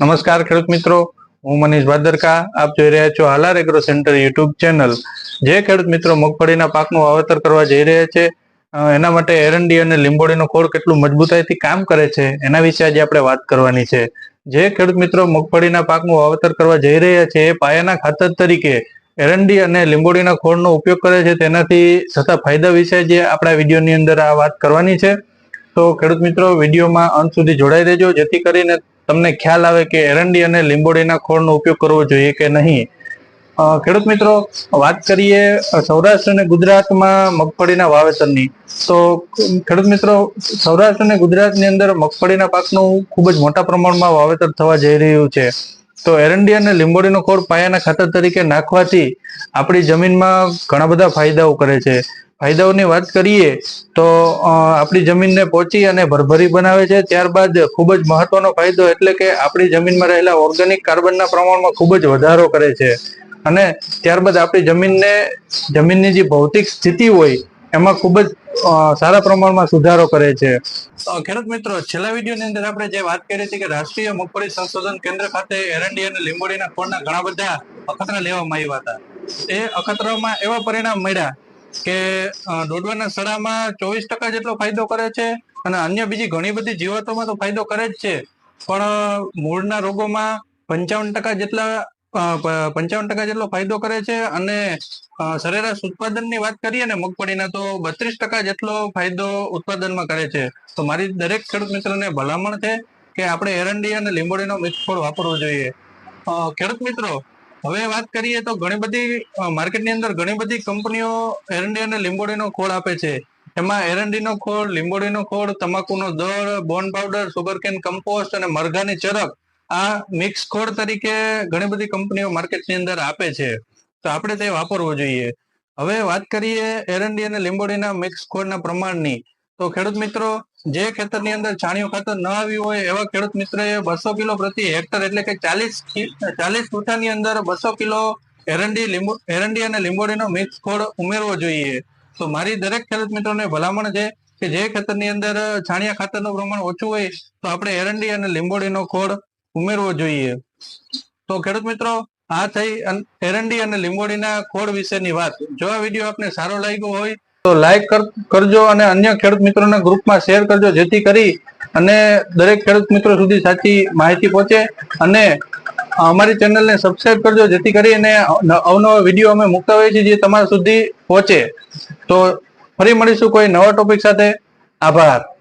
નમસ્કાર ખેડૂત મિત્રો, હું મનીષ ભાદરકા. આપ જોઈ રહ્યા છો Halar agro centre YouTube channel. જે ખેડૂત મિત્રો મગફળીના પાકનું વાવેતર કરવા જઈ રહ્યા છે એના માટે એરંડી અને લીંબોડીનો ખોળ કેટલું મજબૂતાઈથી કામ કરે છે, એના વિશે આજે આપણે વાત કરવાની છે. જે ખેડૂત મિત્રો મગફળીના પાકનું વાવેતર કરવા જઈ રહ્યા છે, એ પાયાના ખાતર તરીકે એરંડી અને લીંબોડીના ખોળનો ઉપયોગ કરે છે, તેનાથી થતા ફાયદા વિશે જે આપણા વિડીયોની અંદર આ વાત કરવાની છે. તો ખેડૂત મિત્રો, વિડીયોમાં અંત સુધી જોડાઈ રહેજો, જેથી કરીને તમને ખ્યાલ આવે કે એરંડી અને લીંબોડીના ખોળનો ઉપયોગ કરવો જોઈએ કે નહીં? ખેડૂત મિત્રો, વાત કરીએ સૌરાષ્ટ્ર અને ગુજરાતમાં મગફળીના વાવેતરની. તો, ખેડૂત મિત્રો, સૌરાષ્ટ્ર અને ગુજરાતની અંદર મગફળીના પાકનું ખૂબ જ મોટા પ્રમાણમાં વાવેતર થવા જઈ રહ્યું છે. તો એરંડી અને લીંબોડીનો ખોળ પાયાના ખાતર તરીકે નાખવાથી આપણી જમીનમાં ઘણા બધા ફાયદાઓ કરે છે. ફાયદાઓની વાત કરીએ તો આપણી જમીનને પોચી અને ભરભરી બનાવે છે. ત્યારબાદ ખૂબ જ મહત્વનો ફાયદો એટલે કે આપણી જમીનમાં રહેલા ઓર્ગેનિક કાર્બનના પ્રમાણમાં ખૂબ જ વધારો કરે છે. અને ત્યારબાદ આપણી જમીનને, જમીનની જે ભૌતિક સ્થિતિ હોય, એમાં ખૂબ જ સારા પ્રમાણમાં સુધારો કરે છે. ખેડૂત મિત્રો, છેલ્લા વિડીયોની અંદર આપણે જે વાત કરી હતી કે રાષ્ટ્રીય મગફળી સંશોધન કેન્દ્ર ખાતે એરંડી અને લીંબોડીના ફળના ઘણા બધા અખતરા લેવામાં આવ્યા હતા. એ અખતરામાં એવા પરિણામ મળ્યા કે દોડવાના સડામાં ચોવીસ ટકા જેટલો ફાયદો કરે છે અને અન્ય બીજી ઘણી બધી જીવાતોમાં તો ફાયદો કરે જ છે. પણ મૂળના રોગોમાં પંચાવન ટકા જેટલા પંચાવન ટકા જેટલો ફાયદો કરે છે અને સરેરાશ ઉત્પાદનની વાત કરીએ ને મગફળીના, તો બત્રીસ ટકા જેટલો ફાયદો ઉત્પાદનમાં કરે છે. તો મારી દરેક ખેડૂત મિત્રને ભલામણ છે કે આપણે એરંડી અને લીંબોળીનો મિક્સ ફળ વાપરવો જોઈએ. ખેડૂત મિત્રો, હવે વાત કરીએ તો ઘણી બધી માર્કેટની અંદર ઘણી બધી કંપનીઓ એરંડી અને લીંબોડીનો ખોળ આપે છે. એમાં એરંડીનો ખોળ લીંબોડીનો ખોળ, તમાકુનો દળ બોન પાવડર સુગરકેન કમ્પોસ્ટ અને મરઘાની ચરક આ મિક્સ ખોળ તરીકે ઘણી બધી કંપનીઓ માર્કેટની અંદર આપે છે. તો આપણે તે વાપરવું જોઈએ. હવે વાત કરીએ એરંડી અને લીંબોડીના મિક્સ ખોળના પ્રમાણની. તો ખેડૂત મિત્રો, જે ખેતરની અંદર છાણિયું ખાતર ન આવ્યું હોય, એવા ખેડૂત મિત્રએ બસો કિલો પ્રતિ હેક્ટર એટલે કે ચાલીસ ચાલીસ વીઘાની અંદર બસો કિલો એરંડી લીંબુ એરંડી અને લીંબોડીનો મિક્સ ખોળ ઉમેરવો જોઈએ. તો મારી દરેક ખેડૂત મિત્રોને ભલામણ છે કે જે ખેતરની અંદર છાણિયા ખાતરનું પ્રમાણ ઓછું હોય, તો આપણે એરંડી અને લીંબોડીનો ખોળ ઉમેરવો જોઈએ. તો ખેડૂત મિત્રો, આ થઈ એરંડી અને લીંબોડીના ખોળ વિશેની વાત. જો આ વીડિયો આપને સારો લાગ્યો હોય, તો લાઈક કરજો અને અન્ય ખેડૂત મિત્રોના ગ્રુપમાં શેર કરજો, જેથી કરી અને દરેક ખેડૂત મિત્રો સુધી સાચી માહિતી પહોંચે અને અમારી ચેનલને સબસ્ક્રાઇબ કરજો, જેથી કરીને અવ- અવનવા વીડિયો અમે મૂકતા હોઈએ છીએ જે તમારા સુધી પહોંચે. તો ફરી મળીશું કોઈ નવા ટોપિક સાથે. આભાર.